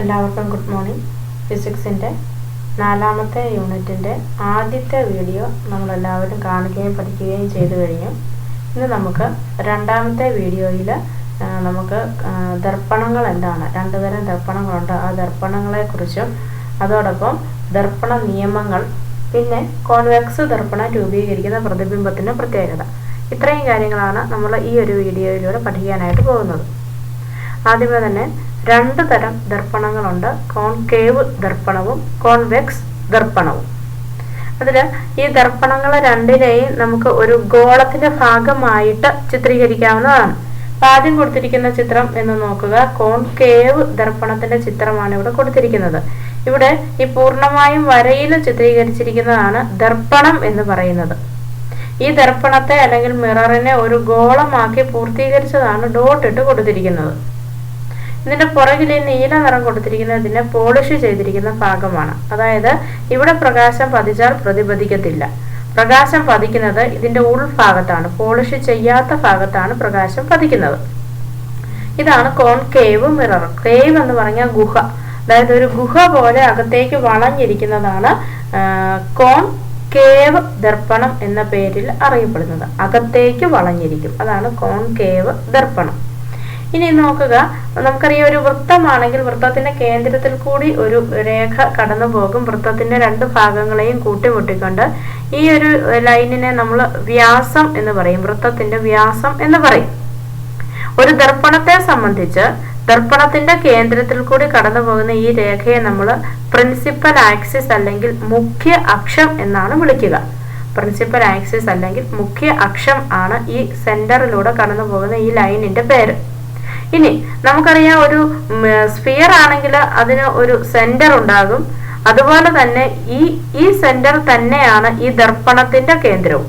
എല്ലാവർക്കും good morning. ഫിസിക്സിന്റെ നാലാമത്തെ യൂണിറ്റിന്റെ ആദ്യത്തെ വീഡിയോ നമ്മളെല്ലാവരും കാണുകയും പഠിക്കുകയും ചെയ്തു കഴിഞ്ഞു. ഇന്ന് നമുക്ക് രണ്ടാമത്തെ വീഡിയോയിൽ നമുക്ക് ദർപ്പണങ്ങൾ എന്താണ്? രണ്ടു തരം ദർപ്പണങ്ങളുണ്ട്. ആ ദർപ്പണങ്ങളെക്കുറിച്ചും അതോടൊപ്പം ദർപ്പണ നിയമങ്ങൾ പിന്നെ കോൺവെക്സ് ദർപ്പണം രൂപീകരിക്കുന്ന പ്രതിബിംബത്തിന്റെ പ്രത്യേകത. ഇത്രയും കാര്യങ്ങളാണ് നമ്മൾ ഈ ഒരു വീഡിയോയിലൂടെ പഠിക്കാനായിട്ട് പോകുന്നത്. ആദ്യമേ തന്നെ രണ്ട് തരം ദർപ്പണങ്ങളുണ്ട്. Concave ദർപ്പണവും convex ദർപ്പണവും. അതിൽ ഈ ദർപ്പണങ്ങൾ രണ്ടിനെയും നമുക്ക് ഒരു ഗോളത്തിന്റെ ഭാഗമായിട്ട് ചിത്രീകരിക്കാവുന്നതാണ്. ആദ്യം കൊടുത്തിരിക്കുന്ന ചിത്രം എന്ന് നോക്കുക. കോൺകേവ് ദർപ്പണത്തിന്റെ ചിത്രമാണ് ഇവിടെ കൊടുത്തിരിക്കുന്നത്. ഇവിടെ ഈ പൂർണമായും വരയിൽ ചിത്രീകരിച്ചിരിക്കുന്നതാണ് ദർപ്പണം എന്ന് പറയുന്നത്. ഈ ദർപ്പണത്തെ അല്ലെങ്കിൽ മിററിനെ ഒരു ഗോളമാക്കി പൂർത്തീകരിച്ചതാണ് ഡോട്ട് ഇട്ട് കൊടുത്തിരിക്കുന്നത്. ഇതിന്റെ പുറകിൽ ഈ നീല നിറം കൊടുത്തിരിക്കുന്നത് ഇതിനെ പോളിഷ് ചെയ്തിരിക്കുന്ന ഭാഗമാണ്. അതായത് ഇവിടെ പ്രകാശം പതിച്ചാൽ പ്രതിപതിക്കത്തില്ല. പ്രകാശം പതിക്കുന്നത് ഇതിന്റെ ഉൾഭാഗത്താണ്. പോളിഷ് ചെയ്യാത്ത ഭാഗത്താണ് പ്രകാശം പതിക്കുന്നത്. ഇതാണ് കോൺകേവ് മിറർ കേവ് എന്ന് പറഞ്ഞാൽ ഗുഹ. അതായത് ഒരു ഗുഹ പോലെ അകത്തേക്ക് വളഞ്ഞിരിക്കുന്നതാണ് കോൺ കേവ് ദർപ്പണം എന്ന പേരിൽ അറിയപ്പെടുന്നത്. അകത്തേക്ക് വളഞ്ഞിരിക്കും. അതാണ് കോൺകേവ് ദർപ്പണം. ഇനി നോക്കുക. നമുക്കറിയാം ഒരു വൃത്തമാണെങ്കിൽ വൃത്തത്തിന്റെ കേന്ദ്രത്തിൽ കൂടി ഒരു രേഖ കടന്നു പോകും വൃത്തത്തിന്റെ രണ്ട് ഭാഗങ്ങളെയും കൂട്ടിമുട്ടിക്കൊണ്ട് ഈ ഒരു ലൈനിനെ നമ്മൾ വ്യാസം എന്ന് പറയും. വൃത്തത്തിന്റെ വ്യാസം എന്ന് പറയും. ഒരു ദർപ്പണത്തെ സംബന്ധിച്ച് ദർപ്പണത്തിന്റെ കേന്ദ്രത്തിൽ കൂടി കടന്നു പോകുന്ന ഈ രേഖയെ നമ്മൾ പ്രിൻസിപ്പൽ ആക്സിസ് അല്ലെങ്കിൽ മുഖ്യ അക്ഷം എന്നാണ് വിളിക്കുക. പ്രിൻസിപ്പൽ ആക്സിസ് അല്ലെങ്കിൽ മുഖ്യ അക്ഷം ആണ് ഈ സെന്ററിലൂടെ കടന്നു പോകുന്ന ഈ ലൈനിന്റെ പേര്. ഇനി നമുക്കറിയാം ഒരു സ്ഫിയർ ആണെങ്കിൽ അതിന് ഒരു സെന്റർ ഉണ്ടാകും. അതുപോലെ തന്നെ ഈ ഈ സെന്റർ തന്നെയാണ് ഈ ദർപ്പണത്തിന്റെ കേന്ദ്രവും.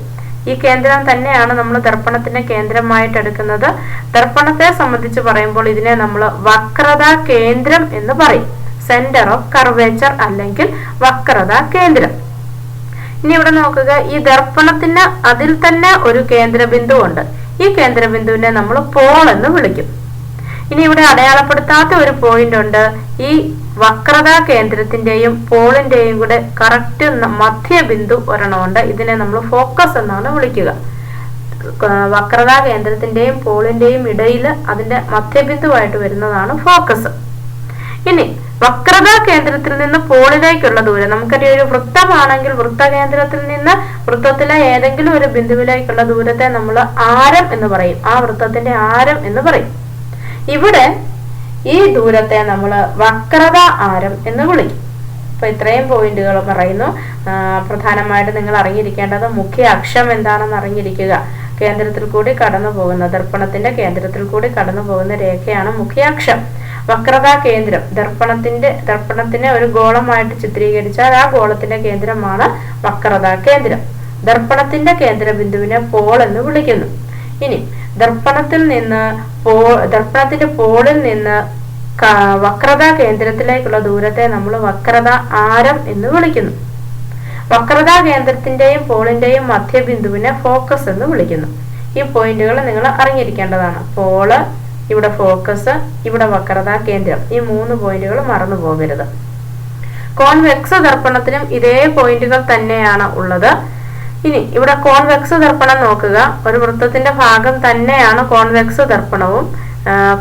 ഈ കേന്ദ്രം തന്നെയാണ് നമ്മൾ ദർപ്പണത്തിന്റെ കേന്ദ്രമായിട്ട് എടുക്കുന്നത്. ദർപ്പണത്തെ സംബന്ധിച്ച് പറയുമ്പോൾ ഇതിനെ നമ്മൾ വക്രത കേന്ദ്രം എന്ന് പറയും. സെന്റർ ഓഫ് കർവേച്ചർ അല്ലെങ്കിൽ വക്രത കേന്ദ്രം. ഇനി ഇവിടെ നോക്കുക ഈ ദർപ്പണത്തിന് അതിൽ തന്നെ ഒരു കേന്ദ്രബിന്ദു ഉണ്ട് ഈ കേന്ദ്രബിന്ദുവിനെ നമ്മൾ പോൾ എന്ന് വിളിക്കും. ഇനി ഇവിടെ അടയാളപ്പെടുത്താത്ത ഒരു പോയിന്റ് ഉണ്ട്. ഈ വക്രതാ കേന്ദ്രത്തിന്റെയും പോളിന്റെയും കൂടെ കറക്റ്റ് മധ്യബിന്ദു ഒരെണ്ണമുണ്ട്. ഇതിനെ നമ്മൾ ഫോക്കസ് എന്നാണ് വിളിക്കുക. വക്രതാ കേന്ദ്രത്തിന്റെയും പോളിന്റെയും ഇടയിൽ അതിന്റെ മധ്യബിന്ദുവായിട്ട് വരുന്നതാണ് ഫോക്കസ് ഇനി വക്രതാ കേന്ദ്രത്തിൽ നിന്ന് പോളിലേക്കുള്ള ദൂരം. നമുക്കറിയാം ഒരു വൃത്തമാണെങ്കിൽ വൃത്തകേന്ദ്രത്തിൽ നിന്ന് വൃത്തത്തിലെ ഏതെങ്കിലും ഒരു ബിന്ദുവിലേക്കുള്ള ദൂരത്തെ നമ്മൾ ആരം എന്ന് പറയും. ആ വൃത്തത്തിന്റെ ആരം എന്ന് പറയും. ഇവിടെ ഈ ദൂരത്തെ നമ്മൾ വക്രത ആരം എന്ന് വിളിക്കും. അപ്പൊ ഇത്രയും പോയിന്റുകൾ പറയുന്നു. പ്രധാനമായിട്ട് നിങ്ങൾ അറിഞ്ഞിരിക്കേണ്ടത് മുഖ്യ അക്ഷം എന്താണെന്ന് അറിഞ്ഞിരിക്കുക. കേന്ദ്രത്തിൽ കൂടി കടന്നു പോകുന്ന ദർപ്പണത്തിന്റെ കേന്ദ്രത്തിൽ കൂടി കടന്നു പോകുന്ന രേഖയാണ് മുഖ്യ അക്ഷം വക്രതാ കേന്ദ്രം. ദർപ്പണത്തിന്റെ ദർപ്പണത്തിനെ ഒരു ഗോളമായിട്ട് ചിത്രീകരിച്ചാൽ ആ ഗോളത്തിന്റെ കേന്ദ്രമാണ് വക്രതാ കേന്ദ്രം. ദർപ്പണത്തിന്റെ കേന്ദ്ര ബിന്ദുവിനെ പോൾ എന്ന് വിളിക്കുന്നു. ഇനി ദർപ്പണത്തിൽ നിന്ന് പോ ദർപ്പണത്തിന്റെ പോളിൽ നിന്ന് വക്രത കേന്ദ്രത്തിലേക്കുള്ള ദൂരത്തെ നമ്മൾ വക്രത ആരം എന്ന് വിളിക്കുന്നു. വക്രതാ കേന്ദ്രത്തിന്റെയും പോളിന്റെയും മധ്യബിന്ദുവിനെ ഫോക്കസ് എന്ന് വിളിക്കുന്നു. ഈ പോയിന്റുകൾ നിങ്ങൾ അറിഞ്ഞിരിക്കേണ്ടതാണ്. പോൾ ഇവിടെ ഫോക്കസ് ഇവിടെ വക്രതാ കേന്ദ്രം. ഈ മൂന്ന് പോയിന്റുകൾ മറന്നു പോകരുത്. കോൺവെക്സ് ദർപ്പണത്തിനും ഇതേ പോയിന്റുകൾ തന്നെയാണ് ഉള്ളത്. ഇനി ഇവിടെ കോൺവെക്സ് ദർപ്പണം നോക്കുക. ഒരു വൃത്തത്തിന്റെ ഭാഗം തന്നെയാണ് കോൺവെക്സ് ദർപ്പണവും.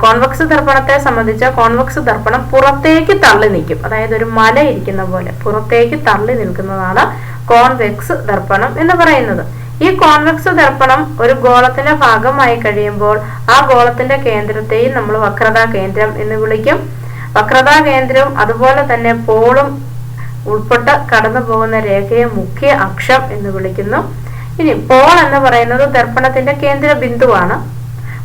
കോൺവെക്സ് ദർപ്പണത്തെ സംബന്ധിച്ച കോൺവെക്സ് ദർപ്പണം പുറത്തേക്ക് തള്ളി നിൽക്കും. അതായത് ഒരു മല ഇരിക്കുന്ന പോലെ പുറത്തേക്ക് തള്ളി നിൽക്കുന്നതാണ് കോൺവെക്സ് ദർപ്പണം എന്ന് പറയുന്നത്. ഈ കോൺവെക്സ് ദർപ്പണം ഒരു ഗോളത്തിന്റെ ഭാഗമായി കഴിയുമ്പോൾ ആ ഗോളത്തിന്റെ കേന്ദ്രത്തെയും നമ്മൾ വക്രതാ കേന്ദ്രം എന്ന് വിളിക്കും. വക്രതാ കേന്ദ്രവും അതുപോലെ തന്നെ പോളും ഉൾപ്പെട്ട് കടന്നു പോകുന്ന രേഖയെ മുഖ്യ അക്ഷം എന്ന് വിളിക്കുന്നു. ഇനി പോൾ എന്ന് പറയുന്നത് ദർപ്പണത്തിന്റെ കേന്ദ്ര ബിന്ദുവാണ്.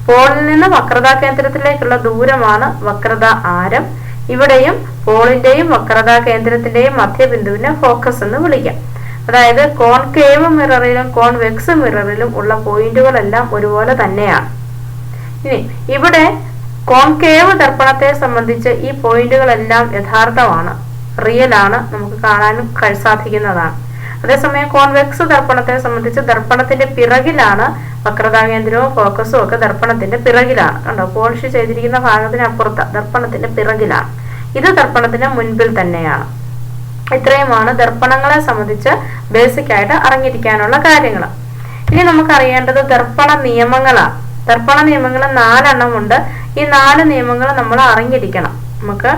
പോളിൽ നിന്ന് വക്രതാ കേന്ദ്രത്തിലേക്കുള്ള ദൂരമാണ് വക്രത ആരം. ഇവിടെയും പോളിന്റെയും വക്രതാ കേന്ദ്രത്തിന്റെയും മധ്യബിന്ദുവിനെ ഫോക്കസ് എന്ന് വിളിക്കാം. അതായത് കോൺകേവ് മിററിലും കോൺവെക്സ് മിററിലും ഉള്ള പോയിന്റുകളെല്ലാം ഒരുപോലെ തന്നെയാണ്. ഇനി ഇവിടെ കോൺകേവ് ദർപ്പണത്തെ സംബന്ധിച്ച് ഈ പോയിന്റുകളെല്ലാം യഥാർത്ഥമാണ്. റിയൽ ആണ്. നമുക്ക് കാണാനും സാധിക്കുന്നതാണ്. അതേസമയം കോൺവെക്സ് ദർപ്പണത്തെ സംബന്ധിച്ച് ദർപ്പണത്തിന്റെ പിറകിലാണ് വക്രതാ കേന്ദ്രവും ഫോക്കസും ഒക്കെ ദർപ്പണത്തിന്റെ പിറകിലാണ്. കണ്ടോ? പോളിഷ് ചെയ്തിരിക്കുന്ന ഭാഗത്തിന് അപ്പുറത്ത് ദർപ്പണത്തിന്റെ പിറകിലാണ്. ഇത് ദർപ്പണത്തിന് മുൻപിൽ തന്നെയാണ്. ഇത്രയുമാണ് ദർപ്പണങ്ങളെ സംബന്ധിച്ച് ബേസിക് ആയിട്ട് അറിഞ്ഞിരിക്കാനുള്ള കാര്യങ്ങൾ ഇനി നമുക്ക് അറിയേണ്ടത് ദർപ്പണ നിയമങ്ങളാണ്. ദർപ്പണ നിയമങ്ങൾ നാലെണ്ണം ഉണ്ട് ഈ നാല് നിയമങ്ങൾ നമ്മൾ അറിഞ്ഞിരിക്കണം. നമുക്ക്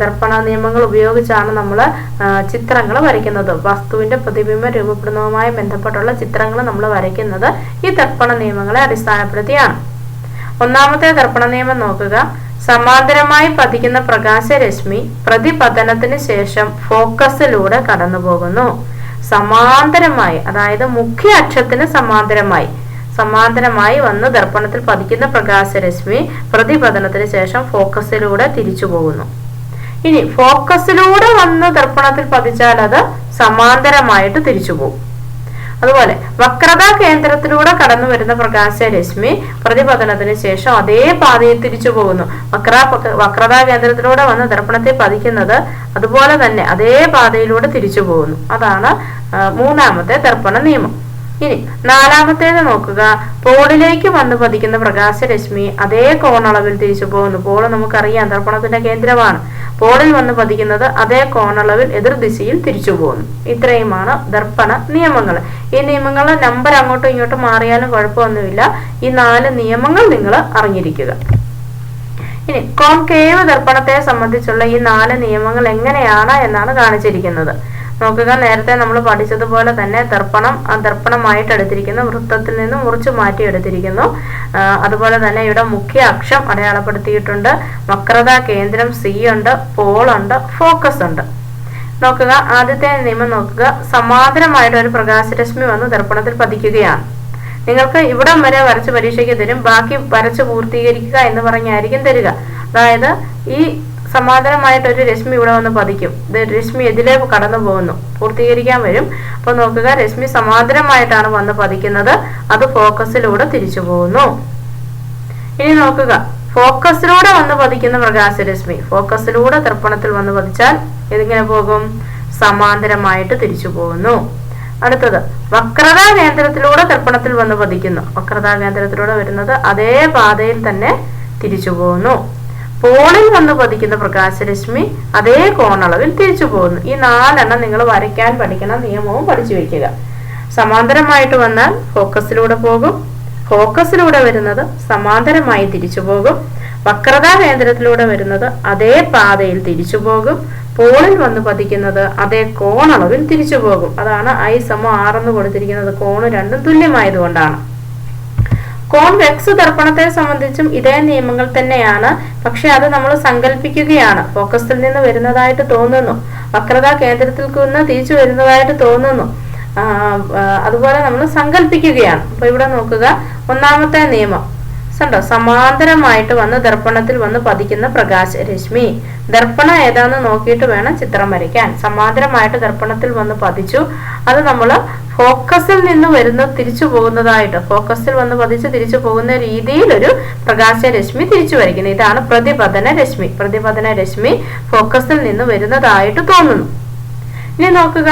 ദർപ്പണ നിയമങ്ങൾ ഉപയോഗിച്ചാണ് നമ്മൾ ചിത്രങ്ങൾ വരയ്ക്കുന്നത്. വസ്തുവിന്റെ പ്രതിബിംബം രൂപപ്പെടുന്നതുമായി ബന്ധപ്പെട്ടുള്ള ചിത്രങ്ങൾ നമ്മൾ വരയ്ക്കുന്നത് ഈ ദർപ്പണ നിയമങ്ങളെ അടിസ്ഥാനപ്പെടുത്തിയാണ്. ഒന്നാമത്തെ ദർപ്പണ നിയമം നോക്കുക. സമാന്തരമായി പതിക്കുന്ന പ്രകാശരശ്മി പ്രതിപതനത്തിന് ശേഷം ഫോക്കസിലൂടെ കടന്നു പോകുന്നു സമാന്തരമായി അതായത് മുഖ്യ അക്ഷത്തിന് സമാന്തരമായി. സമാന്തരമായി വന്ന് ദർപ്പണത്തിൽ പതിക്കുന്ന പ്രകാശരശ്മി പ്രതിപതനത്തിന് ശേഷം ഫോക്കസിലൂടെ തിരിച്ചു പോകുന്നു. ഇനി ഫോക്കസിലൂടെ വന്ന് ദർപ്പണത്തിൽ പതിച്ചാൽ അത് സമാന്തരമായിട്ട് തിരിച്ചു പോകും. അതുപോലെ വക്രതാ കേന്ദ്രത്തിലൂടെ കടന്നു വരുന്ന പ്രകാശരശ്മി പ്രതിപതനത്തിന് ശേഷം അതേ പാതയിൽ തിരിച്ചു പോകുന്നു. വക്ര വക്രതാ കേന്ദ്രത്തിലൂടെ വന്ന് ദർപ്പണത്തെ പതിക്കുന്നത് അതുപോലെ തന്നെ അതേ പാതയിലൂടെ തിരിച്ചു പോകുന്നു. അതാണ് മൂന്നാമത്തെ ദർപ്പണ നിയമം. ഇനി നാലാമത്തേത് നോക്കുക. പോളിലേക്ക് വന്ന് പതിക്കുന്ന പ്രകാശരശ്മി അതേ കോണളവിൽ തിരിച്ചു പോകുന്നു. പോൾ നമുക്കറിയാം ദർപ്പണത്തിന്റെ കേന്ദ്രമാണ്. പോളിൽ വന്ന് പതിക്കുന്നത് അതേ കോണളവിൽ എതിർദിശയിൽ തിരിച്ചു പോകുന്നു. ഇത്രയുമാണ് ദർപ്പണ നിയമങ്ങൾ. ഈ നിയമങ്ങളെ നമ്പർ അങ്ങോട്ടും ഇങ്ങോട്ടും മാറിയാലും കുഴപ്പമൊന്നുമില്ല. ഈ നാല് നിയമങ്ങൾ നിങ്ങൾ അറിഞ്ഞിരിക്കുക. ഇനി കോൺകേവ് ദർപ്പണത്തെ സംബന്ധിച്ചുള്ള ഈ നാല് നിയമങ്ങൾ എങ്ങനെയാണ് എന്നാണ് കാണിച്ചിരിക്കുന്നത്. നോക്കുക നേരത്തെ നമ്മൾ പഠിച്ചതുപോലെ തന്നെ ദർപ്പണം ദർപ്പണമായിട്ട് എടുത്തിരിക്കുന്നു. വൃത്തത്തിൽ നിന്ന് മുറിച്ച് മാറ്റി എടുത്തിരിക്കുന്നു. അതുപോലെ തന്നെ ഇവിടെ മുഖ്യ അക്ഷം അടയാളപ്പെടുത്തിയിട്ടുണ്ട്. വക്രതാ കേന്ദ്രം സി ഉണ്ട് പോളുണ്ട് ഫോക്കസ് ഉണ്ട്. നോക്കുക ആദ്യത്തെ നിയമം നോക്കുക. സമാന്തരമായിട്ട് ഒരു പ്രകാശരശ്മി വന്ന് ദർപ്പണത്തിൽ പതിക്കുകയാണ്. നിങ്ങൾക്ക് ഇവിടം വരെ വരച്ച് പരീക്ഷയ്ക്ക് തരും. ബാക്കി വരച്ച് പൂർത്തീകരിക്കുക എന്ന് പറഞ്ഞായിരിക്കും തരിക. അതായത് ഈ സമാന്തരമായിട്ട് ഒരു രശ്മി ഇവിടെ വന്ന് പതിക്കും. ഇത് രശ്മി എതിലേ കടന്നു പോകുന്നു. പൂർത്തീകരിക്കാൻ വരും. അപ്പോൾ നോക്കുക രശ്മി സമാന്തരമായിട്ടാണ് വന്ന് പതിക്കുന്നത്. അത് ഫോക്കസിലൂടെ തിരിച്ചു പോകുന്നു. ഇനി നോക്കുക ഫോക്കസിലൂടെ വന്ന് പതിക്കുന്ന പ്രകാശരശ്മി ഫോക്കസിലൂടെ തർപ്പണത്തിൽ വന്ന് പതിച്ചാൽ ഇതിങ്ങനെ പോകും? സമാന്തരമായിട്ട് തിരിച്ചു പോകുന്നു. അടുത്തത് വക്രതാ കേന്ദ്രത്തിലൂടെ തർപ്പണത്തിൽ വന്ന് പതിക്കുന്നു. വക്രതാ കേന്ദ്രത്തിലൂടെ വരുന്നത് അതേ പാതയിൽ തന്നെ തിരിച്ചു പോകുന്നു. പോളിൽ വന്ന് പതിക്കുന്ന പ്രകാശരശ്മി അതേ കോണളവിൽ തിരിച്ചു പോകുന്നു. ഈ നാലെണ്ണം നിങ്ങൾ വരയ്ക്കാൻ പഠിക്കണം നിയമവും പഠിച്ചു വെക്കുക സമാന്തരമായിട്ട് വന്നാൽ ഫോക്കസിലൂടെ പോകും. ഫോക്കസിലൂടെ വരുന്നത് സമാന്തരമായി തിരിച്ചു പോകും. വക്രതാ കേന്ദ്രത്തിലൂടെ വരുന്നത് അതേ പാതയിൽ തിരിച്ചു പോകും. പോളിൽ വന്ന് പതിക്കുന്നത് അതേ കോണളവിൽ തിരിച്ചു പോകും. അതാണ് ഐ സമ ആറെന്ന് കൊടുത്തിരിക്കുന്നത്. കോണ് രണ്ടും തുല്യമായതുകൊണ്ടാണ്. കോൺവെക്സ് ദർപ്പണത്തെ സംബന്ധിച്ചും ഇതേ നിയമങ്ങൾ തന്നെയാണ്. പക്ഷെ അത് നമ്മൾ സങ്കല്പിക്കുകയാണ് ഫോക്കസിൽ നിന്ന് വരുന്നതായിട്ട് തോന്നുന്നു. വക്രത കേന്ദ്രത്തിൽ നിന്ന് തിരിച്ചു വരുന്നതായിട്ട് തോന്നുന്നു. അതുപോലെ നമ്മൾ സങ്കല്പിക്കുകയാണ് അപ്പൊ ഇവിടെ നോക്കുക. ഒന്നാമത്തെ നിയമം. കണ്ടോ സമാന്തരമായിട്ട് വന്ന് ദർപ്പണത്തിൽ വന്ന് പതിക്കുന്ന പ്രകാശരശ്മി ദർപ്പണം ഏതാന്ന് നോക്കിയിട്ട് വേണം ചിത്രം വരയ്ക്കാൻ. സമാന്തരമായിട്ട് ദർപ്പണത്തിൽ വന്ന് പതിച്ചു. അത് നമ്മൾ ഫോക്കസിൽ നിന്ന് വരുന്ന തിരിച്ചു പോകുന്നതായിട്ട്. ഫോക്കസിൽ വന്ന് പതിച്ച് തിരിച്ചു പോകുന്ന രീതിയിൽ ഒരു പ്രകാശരശ്മി തിരിച്ചു വരയ്ക്കുന്നത് ഇതാണ് പ്രതിപതന രശ്മി. പ്രതിപതന രശ്മി ഫോക്കസിൽ നിന്ന് വരുന്നതായിട്ട് തോന്നുന്നു. ഇനി നോക്കുക.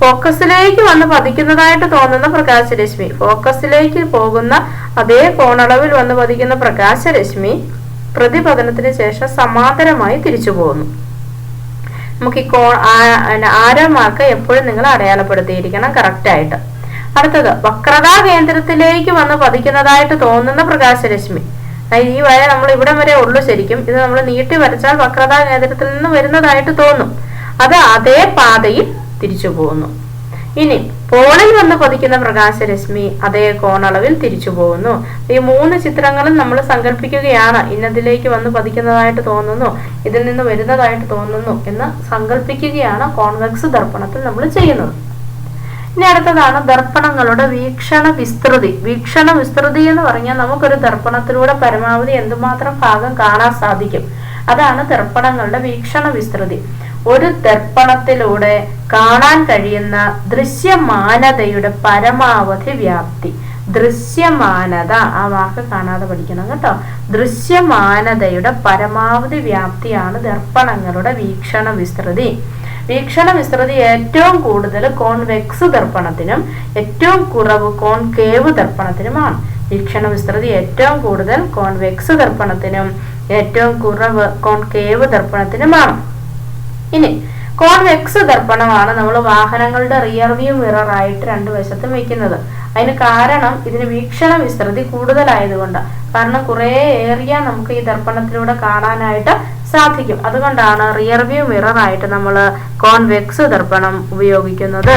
ഫോക്കസിലേക്ക് വന്ന് പതിക്കുന്നതായിട്ട് തോന്നുന്ന പ്രകാശരശ്മി. ഫോക്കസിലേക്ക് പോകുന്ന അതേ കോണളവിൽ വന്ന് പതിക്കുന്ന പ്രകാശരശ്മി പ്രതിപതനത്തിന് ശേഷം സമാന്തരമായി തിരിച്ചു പോകുന്നു. നമുക്ക് ഈ കോ ആരോ മാർക്ക് എപ്പോഴും നിങ്ങൾ അടയാളപ്പെടുത്തിയിരിക്കണം കറക്റ്റായിട്ട് അടുത്തത് വക്രതാ കേന്ദ്രത്തിലേക്ക് വന്ന് പതിക്കുന്നതായിട്ട് തോന്നുന്ന പ്രകാശരശ്മി. ഈ വര നമ്മൾ ഇവിടെ വരെ ഉള്ളു ശരിക്കും. ഇത് നമ്മൾ നീട്ടി വരച്ചാൽ വക്രതാ കേന്ദ്രത്തിൽ നിന്ന് വരുന്നതായിട്ട് തോന്നും. അത് അതേ പാതയിൽ തിരിച്ചു പോകുന്നു. ഇനി പോളിൽ വന്ന് പതിക്കുന്ന പ്രകാശരശ്മി അതേ കോണളവിൽ തിരിച്ചു പോകുന്നു. ഈ മൂന്ന് ചിത്രങ്ങളും നമ്മൾ സങ്കല്പിക്കുകയാണ്. ഇന്നതിലേക്ക് വന്ന് പതിക്കുന്നതായിട്ട് തോന്നുന്നു. ഇതിൽ നിന്ന് വരുന്നതായിട്ട് തോന്നുന്നു എന്ന് സങ്കല്പിക്കുകയാണ് കോൺവെക്സ് ദർപ്പണത്തിൽ നമ്മൾ ചെയ്യുന്നത്. ഇനി അടുത്തതാണ് ദർപ്പണങ്ങളുടെ വീക്ഷണ വിസ്തൃതി. വീക്ഷണ വിസ്തൃതി എന്ന് പറഞ്ഞാൽ നമുക്കൊരു ദർപ്പണത്തിലൂടെ പരമാവധി എന്തുമാത്രം ഭാഗം കാണാൻ സാധിക്കും. അതാണ് ദർപ്പണങ്ങളുടെ വീക്ഷണ വിസ്തൃതി. ഒരു ദർപ്പണത്തിലൂടെ കാണാൻ കഴിയുന്ന ദൃശ്യമാനതയുടെ പരമാവധി വ്യാപ്തി. ദൃശ്യമാനത ആ വാക്ക് കാണാതെ പഠിക്കണം കേട്ടോ. ദൃശ്യമാനതയുടെ പരമാവധി വ്യാപ്തിയാണ് ദർപ്പണങ്ങളുടെ വീക്ഷണ വിസ്തൃതി. വീക്ഷണ വിസ്തൃതി ഏറ്റവും കൂടുതൽ കോൺവെക്സ് ദർപ്പണത്തിനും ഏറ്റവും കുറവ് കോൺകേവ് ദർപ്പണത്തിനുമാണ്. വീക്ഷണ വിസ്തൃതി ഏറ്റവും കൂടുതൽ കോൺവെക്സ് ദർപ്പണത്തിനും ഏറ്റവും കുറവ് കോൺകേവ് ദർപ്പണത്തിനുമാണ്. ഇനി കോൺവെക്സ് ദർപ്പണമാണ് നമ്മൾ വാഹനങ്ങളുടെ റിയർ വ്യൂ മിറർ ആയിട്ട് രണ്ട് വശത്തും വെക്കുന്നത്. അതിന് കാരണം ഇതിന് വീക്ഷണ വിസ്തൃതി കൂടുതലായതുകൊണ്ട് കാരണം കുറേ ഏറിയ നമുക്ക് ഈ ദർപ്പണത്തിലൂടെ കാണാനായിട്ട് സാധിക്കും. അതുകൊണ്ടാണ് റിയർ വ്യൂ മിറർ ആയിട്ട് നമ്മൾ കോൺവെക്സ് ദർപ്പണം ഉപയോഗിക്കുന്നത്.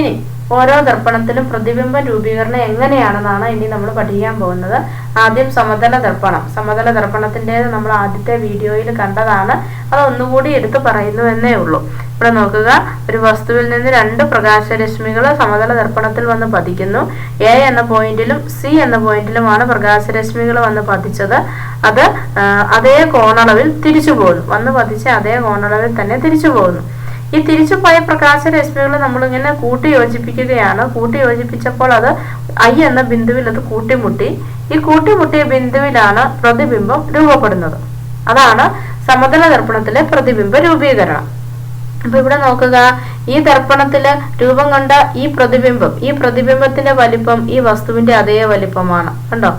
ഇനി ഓരോ ദർപ്പണത്തിലും പ്രതിബിംബ രൂപീകരണം എങ്ങനെയാണെന്നാണ് ഇനി നമ്മൾ പഠിക്കാൻ പോകുന്നത്. ആദ്യം സമതല ദർപ്പണം. സമതല ദർപ്പണത്തിന്റെ നമ്മൾ ആദ്യത്തെ വീഡിയോയിൽ കണ്ടതാണ്. അത് ഒന്നുകൂടി എടുത്തു പറയുന്നു എന്നേ ഉള്ളൂ. ഇവിടെ നോക്കുക. ഒരു വസ്തുവിൽ നിന്ന് രണ്ട് പ്രകാശരശ്മികൾ സമതല ദർപ്പണത്തിൽ വന്ന് പതിക്കുന്നു. എ എന്ന പോയിന്റിലും സി എന്ന പോയിന്റിലുമാണ് പ്രകാശരശ്മികൾ വന്ന് പതിച്ചത്. അത് അതേ കോണളവിൽ തിരിച്ചു പോകുന്നു വന്ന് പതിച്ച് അതേ കോണളവിൽ തന്നെ തിരിച്ചു പോകുന്നു ഈ തിരിച്ചു പോയ പ്രകാശരശ്മികൾ നമ്മളിങ്ങനെ കൂട്ടി യോജിപ്പിക്കുകയാണ് കൂട്ടി യോജിപ്പിച്ചപ്പോൾ അത് ഐ എന്ന ബിന്ദുവിൽ അത് കൂട്ടിമുട്ടി. ഈ കൂട്ടിമുട്ടിയ ബിന്ദുവിലാണ് പ്രതിബിംബം രൂപപ്പെടുന്നത്. അതാണ് സമതല ദർപ്പണത്തിലെ പ്രതിബിംബ രൂപീകരണം. അപ്പൊ ഇവിടെ നോക്കുക ഈ ദർപ്പണത്തിൽ രൂപം കണ്ട ഈ പ്രതിബിംബം ഈ പ്രതിബിംബത്തിന്റെ വലിപ്പം ഈ വസ്തുവിന്റെ അതേ വലിപ്പമാണ്. കണ്ടോ?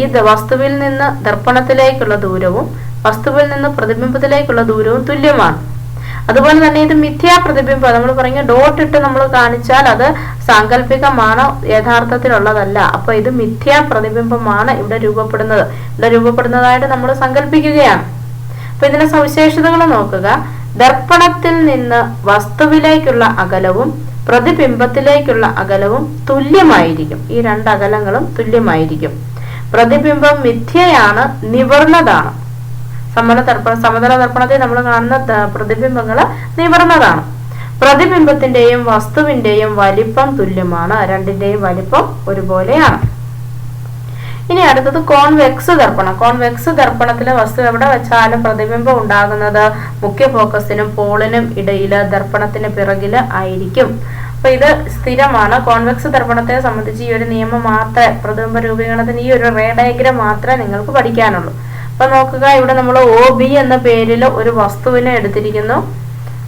ഈ വസ്തുവിൽ നിന്ന് ദർപ്പണത്തിലേക്കുള്ള ദൂരവും വസ്തുവിൽ നിന്ന് പ്രതിബിംബത്തിലേക്കുള്ള ദൂരവും തുല്യമാണ്. അതുപോലെ തന്നെ ഇത് മിഥ്യാ പ്രതിബിംബം. നമ്മൾ പറഞ്ഞ ഡോട്ട് ഇട്ട് നമ്മൾ കാണിച്ചാൽ അത് സാങ്കല്പികമാണ് യഥാർത്ഥത്തിലുള്ളതല്ല. അപ്പൊ ഇത് മിഥ്യാ പ്രതിബിംബമാണ് ഇവിടെ രൂപപ്പെടുന്നത്. ഇവിടെ രൂപപ്പെടുന്നതായിട്ട് നമ്മൾ സങ്കല്പിക്കുകയാണ്. അപ്പൊ ഇതിന്റെ സവിശേഷതകൾ നോക്കുക. ദർപ്പണത്തിൽ നിന്ന് വസ്തുവിലേക്കുള്ള അകലവും പ്രതിബിംബത്തിലേക്കുള്ള അകലവും തുല്യമായിരിക്കും. ഈ രണ്ട് അകലങ്ങളും തുല്യമായിരിക്കും. പ്രതിബിംബം മിഥ്യയാണ് നിവർന്നതാണ്. സമതല ദർപ്പണ സമതല ദർപ്പണത്തിൽ നമ്മൾ കാണുന്ന പ്രതിബിംബങ്ങൾ നിവർന്നതാണ് പ്രതിബിംബത്തിന്റെയും വസ്തുവിന്റെയും വലിപ്പം തുല്യമാണ്. രണ്ടിന്റെയും വലിപ്പം ഒരുപോലെയാണ്. ഇനി അടുത്തത് കോൺവെക്സ് ദർപ്പണം കോൺവെക്സ് ദർപ്പണത്തിലെ വസ്തു എവിടെ വെച്ചാലും പ്രതിബിംബം ഉണ്ടാകുന്നത് മുഖ്യ ഫോക്കസിനും പോളിനും ഇടയിൽ ദർപ്പണത്തിന് പിറകിൽ ആയിരിക്കും. അപ്പൊ ഇത് സ്ഥിരമാണ്. കോൺവെക്സ് ദർപ്പണത്തെ സംബന്ധിച്ച് ഈ ഒരു നിയമം മാത്രമേ പ്രതിബിംബ രൂപീകരണത്തിന് ഈ ഒരു റേ ഡയഗ്രം മാത്രമേ നിങ്ങൾക്ക് പഠിക്കാനുള്ളൂ. അപ്പൊ നോക്കുക ഇവിടെ നമ്മൾ ഒ ബി എന്ന പേരിൽ ഒരു വസ്തുവിനെ എടുത്തിരിക്കുന്നു.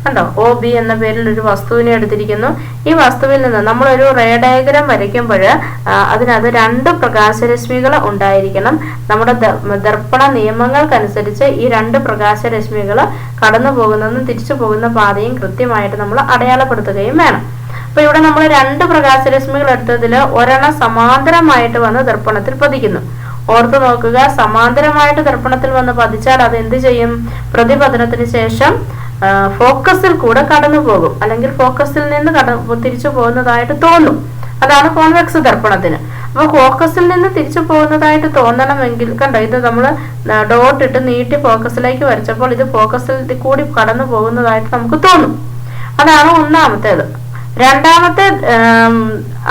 കണ്ടോ? ഒ ബി എന്ന പേരിൽ ഒരു വസ്തുവിനെ എടുത്തിരിക്കുന്നു. ഈ വസ്തുവിൽ നിന്ന് നമ്മളൊരു റേ ഡയഗ്രാം വരയ്ക്കുമ്പോൾ അതിനകത്ത് രണ്ട് പ്രകാശരശ്മികൾ ഉണ്ടായിരിക്കണം. നമ്മുടെ ദർപ്പണ നിയമങ്ങൾക്കനുസരിച്ച് ഈ രണ്ട് പ്രകാശരശ്മികൾ കടന്നു പോകുന്നതും തിരിച്ചു പോകുന്ന പാതയും കൃത്യമായിട്ട് നമ്മൾ അടയാളപ്പെടുത്തുകയും വേണം. അപ്പൊ ഇവിടെ നമ്മൾ രണ്ട് പ്രകാശരശ്മികൾ എടുത്തതിൽ ഒരെണ്ണം സമാന്തരമായിട്ട് വന്ന് ദർപ്പണത്തിൽ പതിക്കുന്നു. ഓർത്ത് നോക്കുക. സമാന്തരമായിട്ട് ദർപ്പണത്തിൽ വന്ന് പതിച്ചാൽ അത് എന്ത് ചെയ്യും? പ്രതിപതനത്തിന് ശേഷം ഫോക്കസിൽ കൂടെ കടന്നു പോകും. അല്ലെങ്കിൽ ഫോക്കസിൽ നിന്ന് കട തിരിച്ചു പോകുന്നതായിട്ട് തോന്നും. അതാണ് കോൺവെക്സ് ദർപ്പണത്തിന്. അപ്പൊ ഫോക്കസിൽ നിന്ന് തിരിച്ചു പോകുന്നതായിട്ട് തോന്നണമെങ്കിൽ കണ്ടോ ഇത് നമ്മൾ ഡോട്ട് ഇട്ട് നീട്ടി ഫോക്കസിലേക്ക് വരച്ചപ്പോൾ ഇത് ഫോക്കസിൽ കൂടി കടന്നു പോകുന്നതായിട്ട് നമുക്ക് തോന്നും. അതാണ് ഒന്നാമത്തേത്. രണ്ടാമത്തെ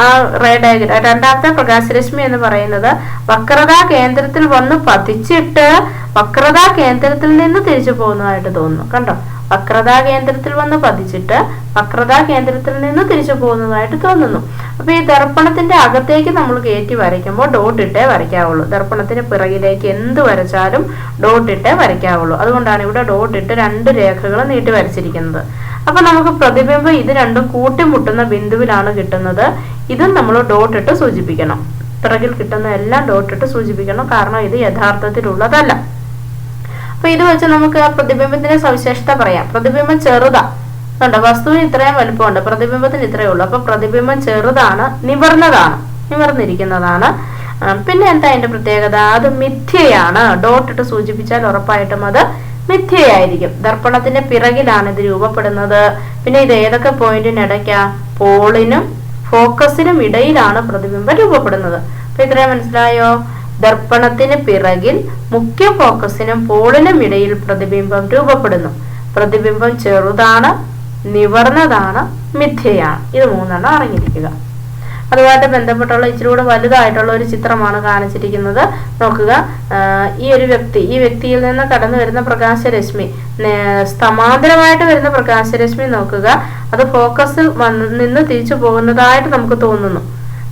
ആ റേ ഡയഗ്രാം രണ്ടാമത്തെ പ്രകാശരശ്മി എന്ന് പറയുന്നത് വക്രതാ കേന്ദ്രത്തിൽ വന്ന് പതിച്ചിട്ട് വക്രതാ കേന്ദ്രത്തിൽ നിന്ന് തിരിച്ചു പോകുന്നതായിട്ട് തോന്നുന്നു. കണ്ടോ? വക്രതാ കേന്ദ്രത്തിൽ വന്ന് പതിച്ചിട്ട് വക്രതാ കേന്ദ്രത്തിൽ നിന്ന് തിരിച്ചു പോകുന്നതായിട്ട് തോന്നുന്നു. അപ്പൊ ഈ ദർപ്പണത്തിന്റെ അകത്തേക്ക് നമ്മൾ കയറ്റി വരയ്ക്കുമ്പോൾ ഡോട്ട് ഇട്ടേ വരയ്ക്കാവുള്ളൂ. ദർപ്പണത്തിന് പിറകിലേക്ക് എന്ത് വരച്ചാലും ഡോട്ട് ഇട്ടേ വരയ്ക്കാവുള്ളൂ. അതുകൊണ്ടാണ് ഇവിടെ ഡോട്ട് ഇട്ട് രണ്ട് രേഖകൾ നീട്ടി വരച്ചിരിക്കുന്നത്. അപ്പൊ നമുക്ക് പ്രതിബിംബം ഇത് രണ്ടും കൂട്ടിമുട്ടുന്ന ബിന്ദുവിലാണ് കിട്ടുന്നത്. ഇതും നമ്മൾ ഡോട്ട് ഇട്ട് സൂചിപ്പിക്കണം. പിറകിൽ കിട്ടുന്ന എല്ലാം ഡോട്ട് ഇട്ട് സൂചിപ്പിക്കണം. കാരണം ഇത് യഥാർത്ഥത്തിലുള്ളതല്ല. അപ്പൊ ഇത് വെച്ച് നമുക്ക് ആ പ്രതിബിംബത്തിന്റെ സവിശേഷത പറയാം. പ്രതിബിംബം ചെറുതാ. കണ്ടോ? വസ്തുവിന് ഇത്രയും വലുപ്പമുണ്ട്. പ്രതിബിംബത്തിന് ഇത്രയേ ഉള്ളൂ. അപ്പൊ പ്രതിബിംബം ചെറുതാണ് നിവർന്നതാണ് നിവർന്നിരിക്കുന്നതാണ്. പിന്നെ എന്താ അതിന്റെ പ്രത്യേകത? അത് മിഥ്യയാണ്. ഡോട്ട് ഇട്ട് സൂചിപ്പിച്ചാൽ ഉറപ്പായിട്ടും അത് മിഥ്യയായിരിക്കും. ദർപ്പണത്തിന്റെ പിറകിലാണ് ഇത് രൂപപ്പെടുന്നത്. പിന്നെ ഇത് ഏതൊക്കെ പോയിന്റിനിടയ്ക്കാ പോളിനും ഫോക്കസിനും ഇടയിലാണ് പ്രതിബിംബം രൂപപ്പെടുന്നത്. അപ്പൊ ഇത്രയും മനസ്സിലായോ? ദർപ്പണത്തിന് പിറകിൽ മുഖ്യ ഫോക്കസിനും പോളിനും ഇടയിൽ പ്രതിബിംബം രൂപപ്പെടുന്നു. പ്രതിബിംബം ചെറുതാണ് നിവർന്നതാണ് മിഥ്യയാണ്. ഇത് മൂന്നെണ്ണം അറിഞ്ഞിരിക്കുക അതുമായിട്ട് ബന്ധപ്പെട്ടുള്ള ഇച്ചിരി കൂടെ വലുതായിട്ടുള്ള ഒരു ചിത്രമാണ് കാണിച്ചിരിക്കുന്നത്. നോക്കുക. ഈ ഒരു വ്യക്തി ഈ വ്യക്തിയിൽ നിന്ന് കടന്നു വരുന്ന പ്രകാശരശ്മി സമാന്തരമായിട്ട് വരുന്ന പ്രകാശരശ്മി നോക്കുക. അത് ഫോക്കസിൽ നിന്ന് തിരിച്ചു പോകുന്നതായിട്ട് നമുക്ക് തോന്നുന്നു.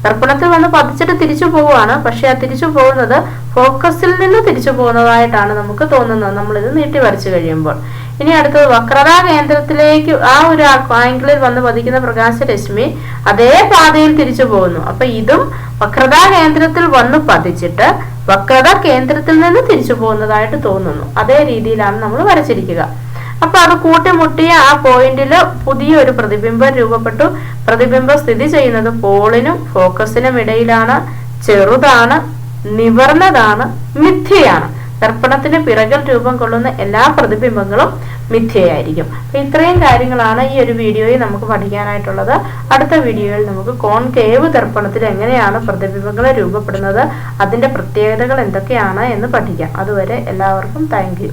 ദർപ്പണത്തിൽ വന്ന് പതിച്ചിട്ട് തിരിച്ചു പോവുകയാണ്. പക്ഷെ ആ തിരിച്ചു പോകുന്നത് ഫോക്കസിൽ നിന്ന് തിരിച്ചു പോകുന്നതായിട്ടാണ് നമുക്ക് തോന്നുന്നത്. നമ്മളിത് നീട്ടി വരച്ചു കഴിയുമ്പോൾ. ഇനി അടുത്തത് വക്രതാ കേന്ദ്രത്തിലേക്ക് ആ ഒരു ആംഗിളിൽ വന്ന് പതിക്കുന്ന പ്രകാശരശ്മി അതേ പാതയിൽ തിരിച്ചു പോകുന്നു. അപ്പൊ ഇതും വക്രതാ കേന്ദ്രത്തിൽ വന്ന് പതിച്ചിട്ട് വക്രത കേന്ദ്രത്തിൽ നിന്ന് തിരിച്ചു പോകുന്നതായിട്ട് തോന്നുന്നു. അതേ രീതിയിലാണ് നമ്മൾ വരച്ചിരിക്കുക. അപ്പൊ അത് കൂട്ടിമുട്ടിയ ആ പോയിന്റിൽ പുതിയൊരു പ്രതിബിംബം രൂപപ്പെട്ടു. പ്രതിബിംബം സ്ഥിതി ചെയ്യുന്നത് പോളിനും ഫോക്കസിനും ഇടയിലാണ്. ചെറുതാണ് നിവർന്നതാണ് മിഥ്യയാണ്. ദർപ്പണത്തിന് പിറകൽ രൂപം കൊള്ളുന്ന എല്ലാ പ്രതിബിംബങ്ങളും മിഥ്യയായിരിക്കും. അപ്പൊ ഇത്രയും കാര്യങ്ങളാണ് ഈ ഒരു വീഡിയോയിൽ നമുക്ക് പഠിക്കാനായിട്ടുള്ളത്. അടുത്ത വീഡിയോയിൽ നമുക്ക് കോൺകേവ് ദർപ്പണത്തിൽ എങ്ങനെയാണ് പ്രതിബിംബങ്ങൾ രൂപപ്പെടുന്നത് അതിന്റെ പ്രത്യേകതകൾ എന്തൊക്കെയാണ് എന്ന് പഠിക്കാം. അതുവരെ എല്ലാവർക്കും താങ്ക്